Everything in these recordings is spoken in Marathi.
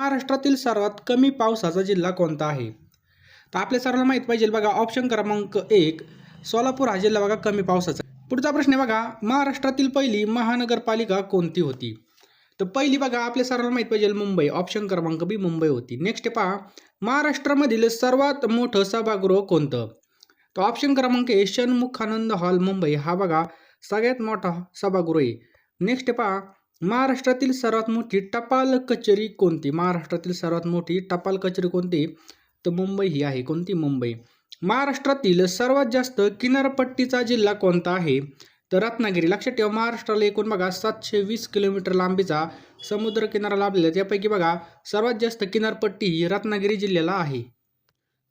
महाराष्ट्रातील सर्वात कमी पावसाचा जिल्हा कोणता आहे? तर आपल्या सर्वांना माहीत पाहिजे बघा ऑप्शन क्रमांक एक सोलापूर हा जिल्हा बघा कमी पावसाचा. पुढचा प्रश्न आहे बघा महाराष्ट्रातील पहिली महानगरपालिका कोणती होती? तर पहिली बघा आपल्या सर्वांना माहीत पाहिजे मुंबई ऑप्शन क्रमांक बी मुंबई होती. नेक्स्ट पहा महाराष्ट्रामधील सर्वात मोठं सभागृह कोणतं? तर ऑप्शन क्रमांक ए षण्मुखानंद हॉल मुंबई. हा बघा सगळ्यात मोठा सभागृह आहे. नेक्स्ट पहा महाराष्ट्रातील सर्वात मोठी टपाल कचेरी कोणती? महाराष्ट्रातील सर्वात मोठी टपाल कचेरी कोणती? तर मुंबई ही आहे. कोणती? मुंबई. महाराष्ट्रातील सर्वात जास्त किनारपट्टीचा जिल्हा कोणता आहे? तर रत्नागिरी. लक्षात ठेवा महाराष्ट्राला एकूण बघा सातशे वीस किलोमीटर लांबीचा समुद्र किनारा लाभलेला त्यापैकी बघा सर्वात जास्त किनारपट्टी ही रत्नागिरी जिल्ह्याला आहे.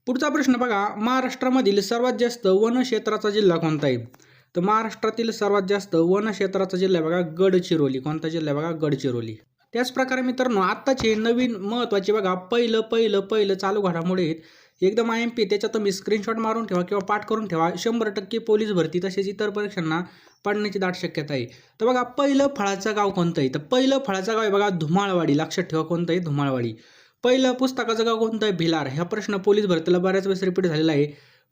पुढचा प्रश्न बघा महाराष्ट्रामधील सर्वात जास्त वनक्षेत्राचा जिल्हा कोणता आहे? तर महाराष्ट्रातील सर्वात जास्त वनक्षेत्राचा जिल्हा बघा गडचिरोली. कोणता जिल्हा बघा? गडचिरोली. त्याच प्रकारे मित्रांनो आत्ताचे नवीन महत्त्वाचे बघा पहिलं पहिलं पहिलं चालू घडामुळे एकदम आय एम पी त्याच्यात तुम्ही स्क्रीनशॉट मारून ठेवा किंवा पाठ करून ठेवा. शंभर टक्के पोलीस भरती तसेच इतर परीक्षांना पडण्याची दाट शक्यता आहे. तर बघा पहिलं फळाचं गाव कोणतं आहे? तर पहिलं फळाचं गाव आहे बघा धुमाळवाडी. लक्षात ठेवा कोणतं आहे? धुमाळवाडी. पहिलं पुस्तकाचं गाव कोणतं आहे? भिलार. हा प्रश्न पोलीस भरतीला बऱ्याच वेळेस रिपीट झालेला आहे.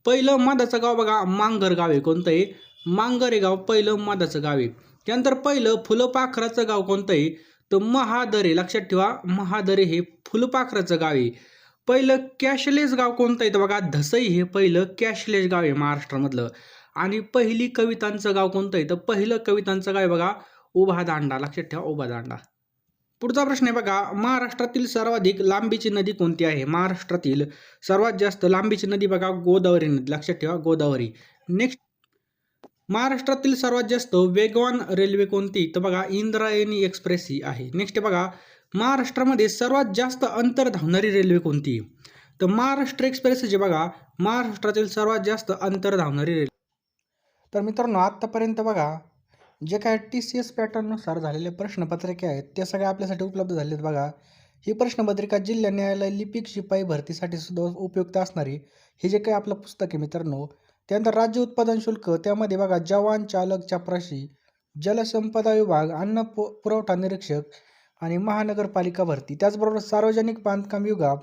पहिलं मधाचं गाव बघा मांगर गाव आहे. कोणतं आहे? मांगरे गाव पहिलं मधाचं गाव आहे. त्यानंतर पहिलं फुलपाखराचं गाव कोणतं आहे तर महादरे लक्षात ठेवा महादरे हे फुलपाखराचं गाव आहे. पहिलं कॅशलेस गाव कोणतं आहे तर बघा धसई हे पहिलं कॅशलेस गाव आहे महाराष्ट्रामधलं. आणि पहिली कवितांचं गाव कोणतं आहे तर पहिलं कवितांचं गाव आहे बघा उभा दांडा लक्षात ठेवा उभा दांडा पुढचा प्रश्न आहे बघा महाराष्ट्रातील सर्वाधिक लांबीची नदी कोणती आहे? महाराष्ट्रातील सर्वात जास्त लांबीची नदी बघा गोदावरी नदी. लक्षात ठेवा गोदावरी. नेक्स्ट महाराष्ट्रातील सर्वात जास्त वेगवान रेल्वे कोणती? तर बघा इंद्रायणी एक्सप्रेस ही आहे. नेक्स्ट बघा महाराष्ट्रामध्ये सर्वात जास्त अंतर धावणारी रेल्वे कोणती? तर महाराष्ट्र एक्सप्रेस जे बघा महाराष्ट्रातील सर्वात जास्त अंतर धावणारी रेल्वे. तर मित्रांनो आत्तापर्यंत बघा जे काय टी सी एस पॅटर्ननुसार झालेले प्रश्नपत्रिका आहेत ते सगळ्या आपल्यासाठी उपलब्ध झाले आहेत बघा. ही प्रश्नपत्रिका जिल्हा न्यायालय लिपिक शिपाई भरतीसाठी सुद्धा उपयुक्त असणारी. हे जे काही आपलं पुस्तक आहे मित्रांनो त्यानंतर राज्य उत्पादन शुल्क त्यामध्ये बघा जवान चालक चपराशी जलसंपदा विभाग अन्न पु पुरवठा निरीक्षक आणि महानगरपालिका भरती. त्याचबरोबर सार्वजनिक बांधकाम विभाग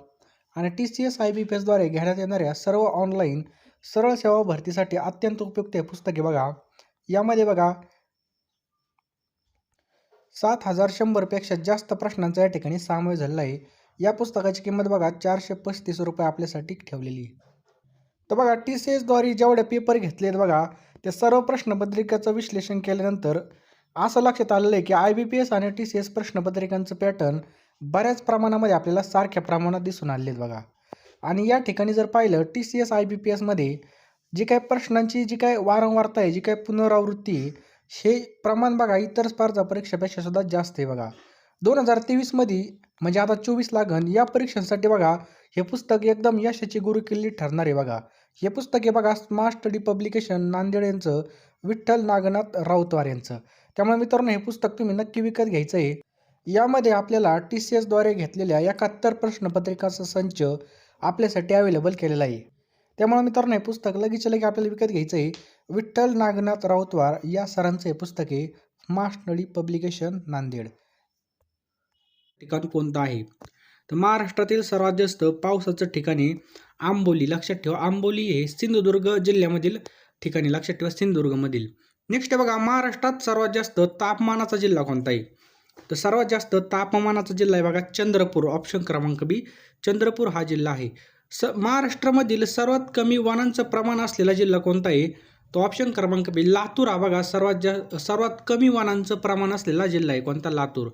आणि T C S I B P एसद्वारे घेण्यात येणाऱ्या सर्व ऑनलाईन सरळ सेवा भरतीसाठी अत्यंत उपयुक्त पुस्तके बघा. यामध्ये बघा सात हजार शंभरपेक्षा जास्त प्रश्नांचा या ठिकाणी समावेश झालेला आहे. या पुस्तकाची किंमत बघा चारशे पस्तीस रुपये आपल्यासाठी ठेवलेली आहे. तर बघा टी सी एसद्वारे जेवढे पेपर घेतले आहेत बघा ते सर्व प्रश्नपत्रिकेचं विश्लेषण केल्यानंतर असं लक्षात आलेलं आहे की आय बी पी एस आणि टी सी एस प्रश्नपत्रिकांचं पॅटर्न बऱ्याच प्रमाणामध्ये आपल्याला सारख्या प्रमाणात दिसून आलेले आहेत बघा. आणि या ठिकाणी जर पाहिलं T C S I B P एसमध्ये जी काही प्रश्नांची जी काही वारंवारता आहे जी काही पुनरावृत्ती आहे हे प्रमाण बघा इतर स्पर्धा परीक्षेपेक्षा सुद्धा जास्त आहे बघा. दोन हजार तेवीसमध्ये म्हणजे आता चोवीस लागन या परीक्षांसाठी बघा हे पुस्तक एकदम यशाची गुरुकिल्ली ठरणार आहे बघा. हे पुस्तक हे बघा स्मार्ट स्टडी पब्लिकेशन नांदेड यांचं विठ्ठल नागनाथ राऊतवार यांचं. त्यामुळे मित्रांनो हे पुस्तक तुम्ही नक्की विकत घ्यायचं आहे. यामध्ये आपल्याला टी सी एसद्वारे घेतलेल्या एकाहत्तर प्रश्नपत्रिकाचा संच आपल्यासाठी अवेलेबल केलेला आहे. त्यामुळे मित्रांनो हे पुस्तक लगेच लगे आपल्याला विकत घ्यायचं आहे. विठ्ठल नागनाथ राऊतवार या सरांचं हे पुस्तक आहे स्मार्ट स्टडी पब्लिकेशन नांदेड. ठिकाण कोणतं आहे? तर महाराष्ट्रातील सर्वात जास्त पावसाचं ठिकाणी आंबोली लक्षात ठेवा. आंबोली हे सिंधुदुर्ग जिल्ह्यामधील ठिकाणी लक्षात ठेवा सिंधुदुर्गमधील. नेक्स्ट बघा महाराष्ट्रात सर्वात जास्त तापमानाचा जिल्हा कोणता आहे? तर सर्वात जास्त तापमानाचा जिल्हा आहे बघा चंद्रपूर. ऑप्शन क्रमांक बी चंद्रपूर हा जिल्हा आहे. स महाराष्ट्रामधील सर्वात कमी वनांचं प्रमाण असलेला जिल्हा कोणता आहे? तो ऑप्शन क्रमांक बी लातूर हा बघा सर्वात जा सर्वात कमी वनांचं प्रमाण असलेला जिल्हा आहे. कोणता? लातूर.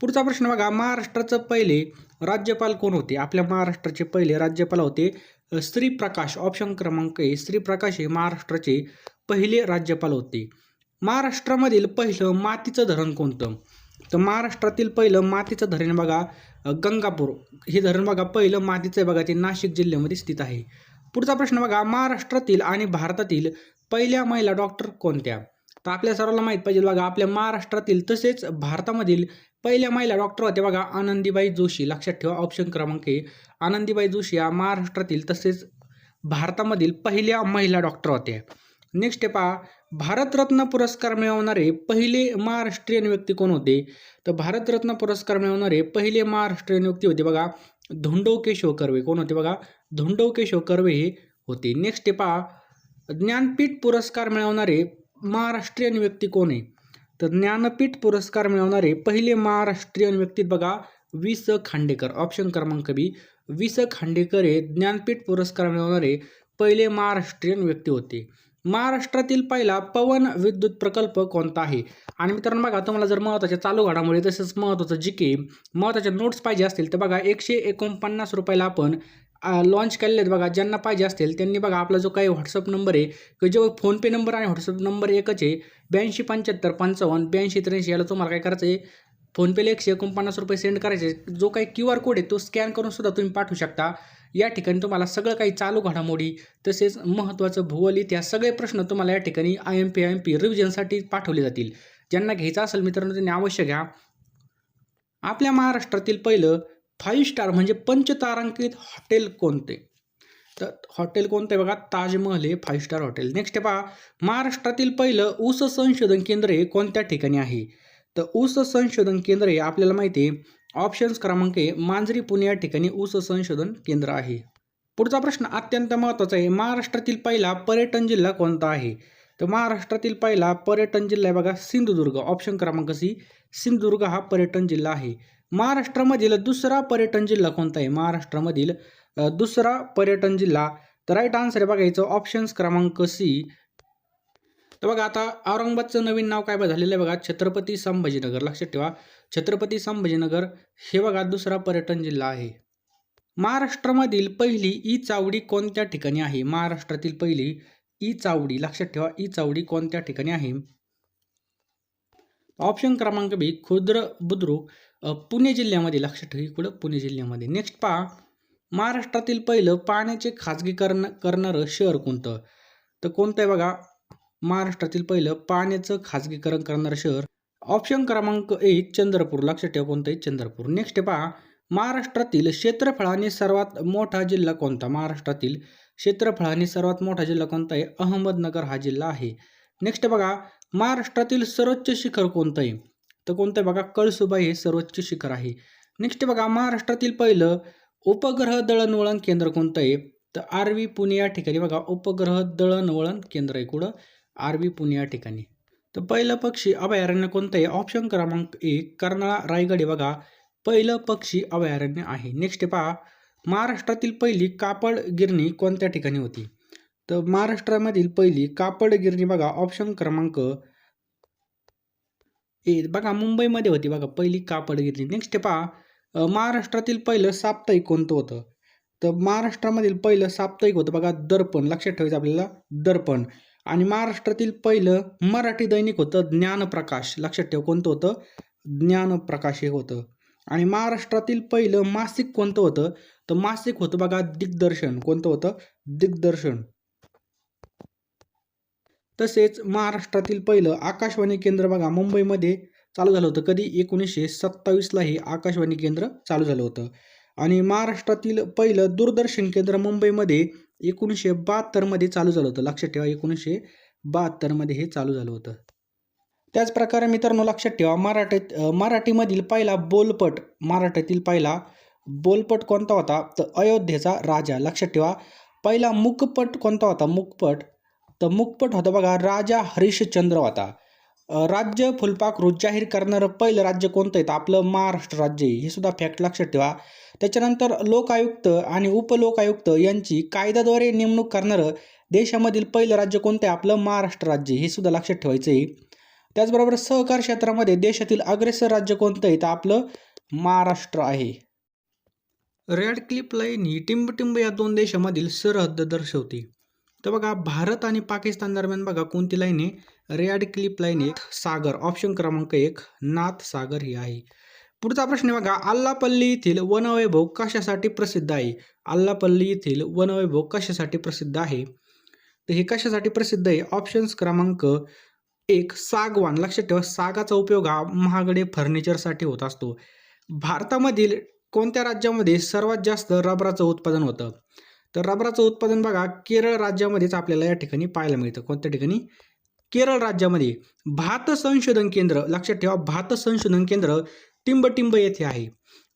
पुढचा प्रश्न बघा महाराष्ट्राचं पहिले राज्यपाल कोण होते? आपल्या महाराष्ट्राचे पहिले राज्यपाल होते श्रीप्रकाश श्री प्रकाश. ऑप्शन क्रमांक ए श्री प्रकाश हे महाराष्ट्राचे पहिले राज्यपाल होते. महाराष्ट्रामधील पहिलं मातीचं धरण कोणतं? तर महाराष्ट्रातील पहिलं मातीचं धरण बघा गंगापूर. हे धरण बघा पहिलं मातीचं आहे बघा ते नाशिक जिल्ह्यामध्ये स्थित आहे. पुढचा प्रश्न बघा महाराष्ट्रातील आणि भारतातील पहिल्या महिला डॉक्टर कोणत्या? तर आपल्या सर्वांना माहीत पाहिजे बघा आपल्या महाराष्ट्रातील तसेच भारतामधील पहिल्या महिला डॉक्टर होत्या बघा आनंदीबाई जोशी. लक्षात ठेवा ऑप्शन क्रमांक ए. आनंदीबाई जोशी या महाराष्ट्रातील तसेच भारतामधील पहिल्या महिला डॉक्टर होत्या नेक्स्ट पहा भारतरत्न पुरस्कार मिळवणारे पहिले महाराष्ट्रीयन व्यक्ती कोण होते? तर भारतरत्न पुरस्कार मिळवणारे पहिले महाराष्ट्रीयन व्यक्ती होते बघा धोंडो केशव कर्वे. कोण होते बघा? धोंडो केशव कर्वे हे होते. नेक्स्ट पहा ज्ञानपीठ पुरस्कार मिळवणारे महाराष्ट्रीयन व्यक्ती कोण आहे? तर ज्ञानपीठ पुरस्कार मिळवणारे पहिले महाराष्ट्रीयन व्यक्ती बघा वि स खांडेकर. ऑप्शन क्रमांक बी वि स खांडेकर हे ज्ञानपीठ पुरस्कार मिळवणारे पहिले महाराष्ट्रीयन व्यक्ती होते. महाराष्ट्रातील पहिला पवन विद्युत प्रकल्प कोणता आहे? आणि मित्रांनो बघा तुम्हाला जर महत्त्वाच्या चालू घडामोडी तसेच महत्त्वाचं जी के महत्त्वाच्या नोट्स पाहिजे असतील तर बघा एकशे एकोणपन्नास रुपयाला आपण लॉन्च केलेले आहेत बघा ज्यांना पाहिजे असतील त्यांनी बघा आपला जो काही व्हॉट्सअप नंबर आहे की जो फोनपे नंबर आणि व्हॉट्सअप नंबर एकच आहे ब्याऐंशी पंच्याहत्तर पंचावन्न ब्याऐंशी त्र्याऐंशी याला तुम्हाला काय करायचं आहे? फोनपेला एकशे एकोणपन्नास रुपये सेंड करायचे जो काही क्यू आर कोड आहे तो स्कॅन करून सुद्धा तुम्ही पाठवू शकता. या ठिकाणी तुम्हाला सगळं काही चालू घडामोडी तसेच महत्त्वाचं भूगोल इतिहास सगळे प्रश्न तुम्हाला या ठिकाणी I M P I M P रिव्हिजनसाठी पाठवले जातील. ज्यांना घ्यायचं असेल मित्रांनो त्यांनी अवश्य घ्या. आपल्या महाराष्ट्रातील पहिलं फाईव्ह स्टार म्हणजे पंचतारांकित हॉटेल कोणते? तर हॉटेल कोणते बघा? ताजमहल हे फाईव्ह स्टार हॉटेल. नेक्स्ट पहा महाराष्ट्रातील पहिलं ऊस संशोधन केंद्र हे कोणत्या ठिकाणी आहे? तर ऊस संशोधन केंद्र हे आपल्याला माहिती आहे ऑप्शन्स क्रमांक आहे मांजरी पुणे या ठिकाणी ऊस संशोधन केंद्र आहे. पुढचा प्रश्न अत्यंत महत्त्वाचा आहे महाराष्ट्रातील पहिला पर्यटन जिल्हा कोणता आहे? तर महाराष्ट्रातील पहिला पर्यटन जिल्हा आहे बघा सिंधुदुर्ग. ऑप्शन क्रमांक सी सिंधुदुर्ग हा पर्यटन जिल्हा आहे. महाराष्ट्रामधील दुसरा पर्यटन जिल्हा कोणता आहे? महाराष्ट्रामधील दुसरा पर्यटन जिल्हा. तर राईट आन्सर आहे बघायचं ऑप्शन्स क्रमांक सी तर बघा आता औरंगाबादचं नवीन नाव काय झालेलं आहे बघा छत्रपती संभाजीनगर. लक्षात ठेवा छत्रपती संभाजीनगर हे बघा दुसरा पर्यटन जिल्हा आहे. महाराष्ट्रामधील पहिली ई चावडी कोणत्या ठिकाणी आहे? महाराष्ट्रातील पहिली ई चावडी लक्षात ठेवा ई चावडी कोणत्या ठिकाणी आहे? ऑप्शन क्रमांक बी खुद्र बुद्रुक. पुणे जिल्ह्यामध्ये लक्षात ठेव इकडं पुणे जिल्ह्यामध्ये. नेक्स्ट पहा. महाराष्ट्रातील पहिलं पाण्याचे खाजगीकरण करणारं शहर कोणतं? तर कोणतं आहे बघा? महाराष्ट्रातील पहिलं पाण्याचं खाजगीकरण करणारं शहर. ऑप्शन क्रमांक एक चंद्रपूर. लक्षात ठेवा कोणतं आहे? चंद्रपूर. नेक्स्ट पहा. महाराष्ट्रातील क्षेत्रफळाने सर्वात मोठा जिल्हा कोणता? महाराष्ट्रातील क्षेत्रफळाने सर्वात मोठा जिल्हा कोणता आहे? अहमदनगर हा जिल्हा आहे. नेक्स्ट बघा. महाराष्ट्रातील सर्वोच्च शिखर कोणतं आहे? तर कोणतं आहे बघा कळसुबाई हे सर्वोच्च शिखर आहे. नेक्स्ट बघा महाराष्ट्रातील पहिलं उपग्रह दळणवळण केंद्र कोणतं आहे? तर आर व्ही पुणे या ठिकाणी बघा उपग्रह दळणवळण केंद्र आहे कुठं? आर व्ही पुणे या ठिकाणी. तर पहिलं पक्षी अभयारण्य कोणतं आहे? ऑप्शन क्रमांक एक कर्नाळा रायगड आहे बघा. पहिलं पक्षी अभयारण्य आहे. नेक्स्ट पहा महाराष्ट्रातील पहिली कापड गिरणी कोणत्या ठिकाणी होती? तर महाराष्ट्रामधील पहिली कापड गिरणी बघा ऑप्शन क्रमांक ए बघा मुंबईमध्ये होती बघा पहिली कापड घेतली. नेक्स्ट पहा महाराष्ट्रातील पहिलं साप्ताहिक कोणतं होतं? तर महाराष्ट्रामधील पहिलं साप्ताहिक होतं बघा दर्पण. लक्षात ठेवायचं आपल्याला दर्पण. आणि महाराष्ट्रातील पहिलं मराठी दैनिक होतं ज्ञानप्रकाश. लक्षात ठेव कोणतं होतं? ज्ञानप्रकाश हे होतं. आणि महाराष्ट्रातील पहिलं मासिक कोणतं होतं? तर मासिक होतं बघा दिग्दर्शन. कोणतं होतं? दिग्दर्शन. तसेच महाराष्ट्रातील पहिलं आकाशवाणी केंद्र बघा मुंबईमध्ये चालू झालं होतं. कधी? एकोणीसशे सत्तावीसला हे आकाशवाणी केंद्र चालू झालं होतं. आणि महाराष्ट्रातील पहिलं दूरदर्शन केंद्र मुंबईमध्ये एकोणीसशे बहात्तरमध्ये चालू झालं होतं. लक्षात ठेवा एकोणीसशे बहात्तरमध्ये हे चालू झालं होतं. त्याचप्रकारे मित्रांनो लक्षात ठेवा मराठीत मराठीमधील पहिला बोलपट मराठीतील पहिला बोलपट कोणता होता? तर अयोध्येचा राजा. लक्षात ठेवा पहिला मुकपट कोणता होता? मुकपट तर मुखपट होता. बघा राजा हरिश्चंद्र होता. राज्य फुलपाखरू जाहीर करणारं पहिलं राज्य कोणतं आहे? तर आपलं महाराष्ट्र राज्य आहे. हे सुद्धा फॅक्ट लक्षात ठेवा. त्याच्यानंतर लोकायुक्त आणि उपलोकायुक्त यांची कायद्याद्वारे नेमणूक करणारं देशामधील पहिलं राज्य कोणतं आहे? आपलं महाराष्ट्र राज्य हे सुद्धा लक्षात ठेवायचं आहे. त्याचबरोबर सहकार क्षेत्रामध्ये देशातील अग्रेसर राज्य कोणतं आहे? तर आपलं महाराष्ट्र आहे. रेड क्लिप लाईन ही टिंबटिंब या दोन देशामधील सरहद्द दर्शवते. तर बघा भारत आणि पाकिस्तान दरम्यान बघा कोणती लाईन आहे? रेड क्लिप लाईन एक सागर. ऑप्शन क्रमांक एक नाथ सागर ही आहे. पुढचा प्रश्न बघा आल्लापल्ली येथील वनवैभव कशासाठी प्रसिद्ध आहे? आल्लापल्ली येथील वनवैभव कशासाठी प्रसिद्ध आहे? तर हे कशासाठी प्रसिद्ध आहे? ऑप्शन्स क्रमांक एक सागवान. लक्षात ठेवा सागाचा उपयोग हा महागडे फर्निचरसाठी होत असतो. भारतामधील कोणत्या राज्यामध्ये सर्वात जास्त रबराचं उत्पादन होतं? तर रबराचं उत्पादन बघा केरळ राज्यामध्येच आपल्याला या ठिकाणी पाहायला मिळतं. कोणत्या ठिकाणी? केरळ राज्यामध्ये भात संशोधन केंद्र लक्षात ठेवा भात संशोधन केंद्र टिंबटिंब येथे आहे.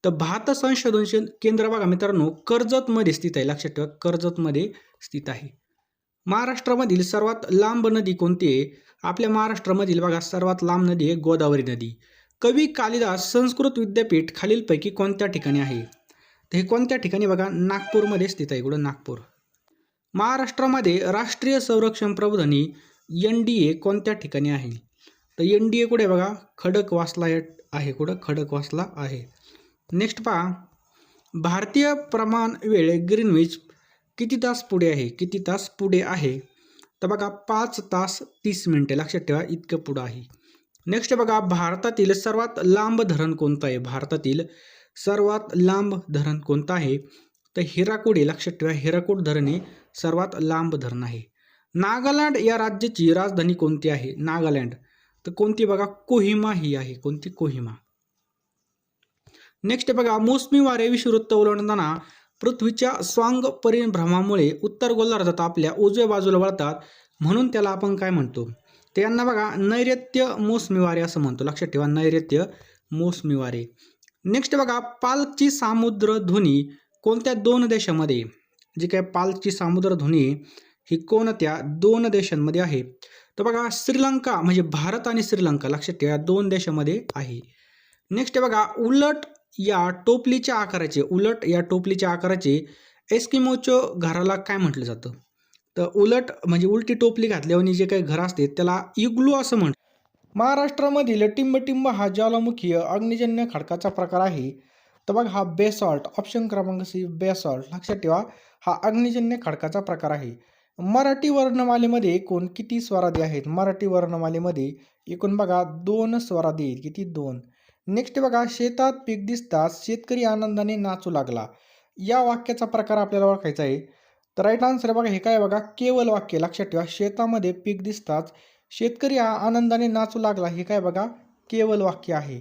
तर भात संशोधन केंद्र बघा मित्रांनो कर्जतमध्ये स्थित आहे. लक्षात ठेवा कर्जतमध्ये स्थित आहे. महाराष्ट्रामधील सर्वात लांब नदी कोणती आहे? आपल्या महाराष्ट्रामधील बघा सर्वात लांब नदी आहे गोदावरी नदी. कवी कालिदास संस्कृत विद्यापीठ खालीलपैकी कोणत्या ठिकाणी आहे? तर हे कोणत्या ठिकाणी बघा? नागपूरमध्ये स्थित आहे. कुठं? नागपूर. महाराष्ट्रामध्ये राष्ट्रीय संरक्षण प्रबोधनी एन डी ए कोणत्या ठिकाणी आहे? तर एन डी ए कुठे बघा? खडकवासला या- आहे. कुठं? खडकवासला आहे. नेक्स्ट पहा. भारतीय प्रमाण वेळ ग्रीनविच किती तास पुढे आहे? किती तास पुढे आहे? तर बघा पाच तास तीस मिनटे. लक्षात ठेवा इतकं पुढं आहे. नेक्स्ट बघा भारतातील सर्वात लांब धरण कोणतं आहे? भारतातील सर्वात लांब धरण कोणतं आहे? तर हिराकूड आहे लक्षात ठेवा हिराकूड धरण हे सर्वात लांब धरण आहे. नागालँड या राज्याची राजधानी कोणती आहे? नागालँड. तर कोणती बघा? कोहिमा ही आहे. कोणती? कोहिमा. नेक्स्ट बघा मोसमी वारे विषुववृत्त ओलांडताना पृथ्वीच्या स्वांग परिभ्रमामुळे उत्तर गोलार्धात आपल्या उजव्या बाजूला वळतात. म्हणून त्याला आपण काय म्हणतो? तर यांना बघा नैऋत्य मोसमी वारे असं म्हणतो. लक्षात ठेवा नैऋत्य मोसमी वारे नेक्स्ट बघा पालची सामुद्र ध्वनी कोणत्या दोन देशामध्ये? जी काय पालची सामुद्र ध्वनी ही कोणत्या दोन देशांमध्ये आहे? तर बघा श्रीलंका म्हणजे भारत आणि श्रीलंका लक्षात ठेवा दोन देशामध्ये आहे. नेक्स्ट बघा उलट या टोपलीच्या आकाराचे उलट या टोपलीच्या आकाराचे एस्किमोच्या घराला काय म्हटलं जातं? तर उलट म्हणजे उलटी टोपली घातल्यावर जे काही घर असते त्याला इग्लू असं म्हण महाराष्ट्रामधील टिंबटिंब हा ज्वालामुखीय अग्निजन्य खडकाचा प्रकार आहे. तर बघ हा बेसॉल्ट ऑप्शन क्रमांक सी बेसॉल्ट. लक्षात ठेवा हा अग्निजन्य खडकाचा प्रकार आहे. मराठी वर्णमालेमध्ये एकूण किती स्वरादी आहेत? मराठी वर्णमालेमध्ये एकूण बघा दोन स्वरादी आहेत. किती? दोन. नेक्स्ट बघा शेतात पीक दिसताच शेतकरी आनंदाने नाचू लागला. या वाक्याचा प्रकार आपल्याला ओळखायचा आहे. तर राईट आन्सर बघा हे काय बघा केवल वाक्य. लक्षात ठेवा शेतामध्ये पीक दिसताच शेतकरी हा आनंदाने नाचू लागला. हे काय बघा? केवळ वाक्य आहे.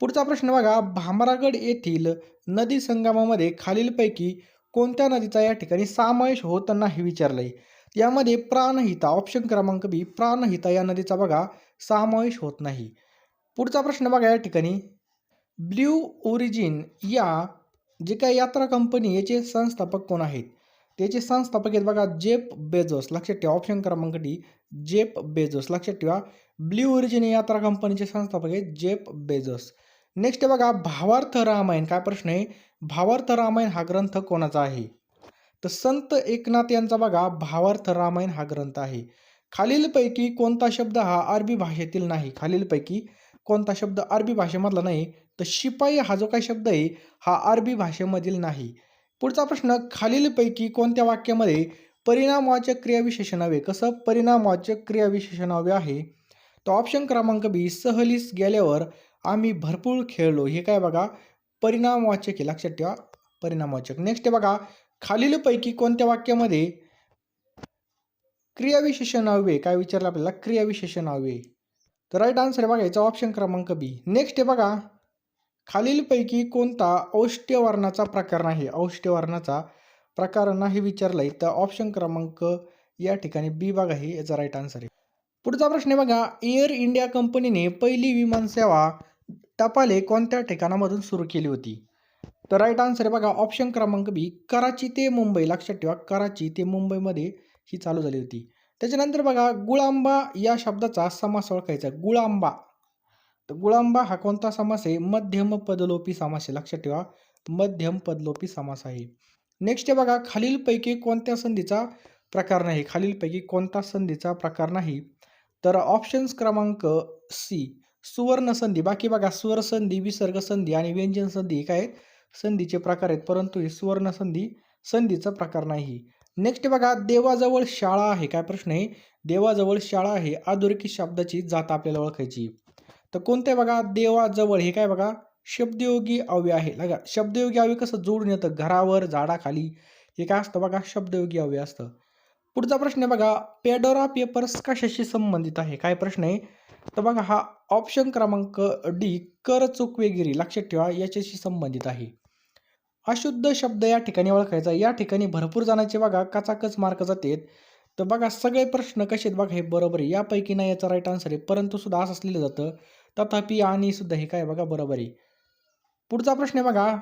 पुढचा प्रश्न बघा. भामरागड येथील नदी संगमामध्ये खालीलपैकी कोणत्या नदीचा या ठिकाणी समावेश होत नाही विचारलंय? यामध्ये प्राणहिता ऑप्शन क्रमांक बी प्राणहिता या नदीचा बघा समावेश होत नाही. पुढचा प्रश्न बघा या ठिकाणी. ब्ल्यू ओरिजिन या जे काही यात्रा कंपनी याचे संस्थापक कोण आहेत? त्याचे संस्थापक आहेत बघा जेप बेझोस. लक्षात ठेवा ऑप्शन क्रमांक डी जेप बेझोस. लक्षात ठेवा. ब्ल्यू ओरिजिन यात्रा कंपनीचे संस्थापक आहेत जेप बेझोस. नेक्स्ट बघा भावार्थ रामायण. काय प्रश्न आहे? भावार्थ रामायण हा ग्रंथ कोणाचा आहे? तर संत एकनाथ यांचा बघा भावार्थ रामायण हा ग्रंथ आहे. खालीलपैकी कोणता शब्द हा अरबी भाषेतील नाही? खालीलपैकी कोणता शब्द अरबी भाषेमधला नाही? तर शिपाई हा जो काही शब्द आहे हा अरबी भाषेमधील नाही. पुढचा प्रश्न खालीलपैकी कोणत्या वाक्यामध्ये परिणामवाचक क्रियाविशेषणावे कसं परिणामवाचक क्रियाविशेषणावे आहे? तर ऑप्शन क्रमांक बी सहलीस गेल्यावर आम्ही भरपूर खेळलो. हे काय बघा? परिणामवाचक आहे. लक्षात ठेवा. परिणामवाचक. नेक्स्ट बघा. खालीलपैकी कोणत्या वाक्यामध्ये क्रियाविशेषणावे? काय विचारलं आपल्याला? क्रियाविशेषणावे. तर राईट आन्सर आहे बघा याचा ऑप्शन क्रमांक बी नेक्स्ट आहे बघा. खालीलपैकी कोणता औष्ठ्यवर्णाचा प्रकार नाही? औष्ठ्यवर्णाचा प्रकार नाही विचारला आहे तर ऑप्शन क्रमांक या ठिकाणी बी बघा आहे याचा राईट आन्सर आहे. पुढचा प्रश्न आहे बघा एअर इंडिया कंपनीने पहिली विमानसेवा टपाले कोणत्या ठिकाणामधून सुरू केली होती? तर राईट आन्सर आहे बघा ऑप्शन क्रमांक बी कराची ते मुंबई लक्षात ठेवा कराची ते मुंबईमध्ये ही चालू झाली होती. त्याच्यानंतर बघा गुळांबा या शब्दाचा समास ओळखायचा गुळांबा. तर गुळांबा हा कोणता समास आहे? मध्यम पदलोपी समास आहे. लक्षात ठेवा. मध्यम पदलोपी समास आहे. नेक्स्ट बघा खालीलपैकी कोणत्या संधीचा प्रकार नाही? खालीलपैकी कोणता संधीचा प्रकार नाही? तर ऑप्शन्स क्रमांक सी सुवर्ण संधी. बाकी बघा स्वर संधी विसर्ग संधी आणि व्यंजन संधी काय? संधीचे प्रकार आहेत. परंतु हे सुवर्ण संधी संधीचा प्रकार नाही. नेक्स्ट बघा देवाजवळ शाळा आहे. काय प्रश्न आहे? देवाजवळ शाळा आहे. अधोरेखित शब्दाची जात आपल्याला ओळखायची. तर कोणते बघा देवाजवळ हे काय बघा शब्दयोगी अव्य आहे. बघा शब्दयोगी अव्य कसं जोडून येतं? घरावर झाडाखाली हे काय असतं बघा शब्दयोगी अव्य असतं. पुढचा प्रश्न आहे बघा पेडोरा पेपर्स कशाशी संबंधित आहे? काय प्रश्न आहे? तर बघा हा ऑप्शन क्रमांक डी कर चुकवेगिरी लक्षात ठेवा याच्याशी संबंधित आहे. अशुद्ध शब्द या ठिकाणी ओळखायचा. या ठिकाणी भरपूर जणांचे बघा कचाकच मार्क जातात. तर बघा सगळे प्रश्न कसे आहेत बघा हे बरोबर आहे. यापैकी नाही याचा राईट आन्सर आहे. परंतु सुद्धा असं असलेलं जातं. तथापि आणि सुद्धा हे काय बघा बरोबर आहे. पुढचा प्रश्न आहे बघा.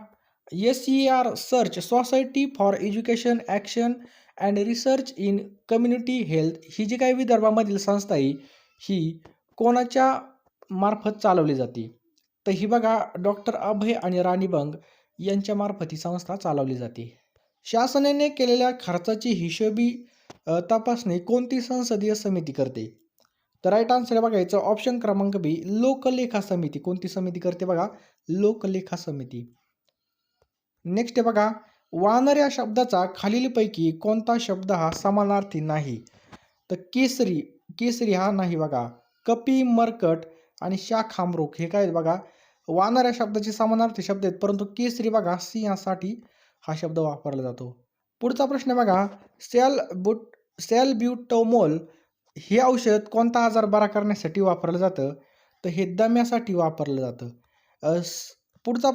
S E R search society for education action and research in community health ही जी काही विदर्भामधील संस्था आहे ही कोणाच्या मार्फत चालवली जाते? तर ही बघा डॉक्टर अभय आणि राणी बंग यांच्यामार्फत ही संस्था चालवली जाते. शासनाने केलेल्या खर्चाची हिशोबी तपासणी कोणती संसदीय समिती करते? तर राईट आन्सर बघा ऑप्शन क्रमांक बी लोकलेखा समिती. कोणती समिती करते बघा? लोकलेखा समिती. नेक्स्ट आहे बघा वानर या शब्दाचा खालीलपैकी कोणता शब्द हा समानार्थी नाही? तर केसरी केसरी हा नाही बघा. कपी मरकट आणि शाखामरुख हे काय आहेत बघा? वानर या शब्दाचे समानार्थी शब्द आहेत परंतु केसरी बघा सिंहासाठी हा शब्द वापरला जातो. पुढचा प्रश्न बघा सेल बुट सेल ब्युटोमोल हे औषध कोणता आजार बरा करण्यासाठी वापरलं जातं? तर हे दम्यासाठी वापरलं जातं. पुढचा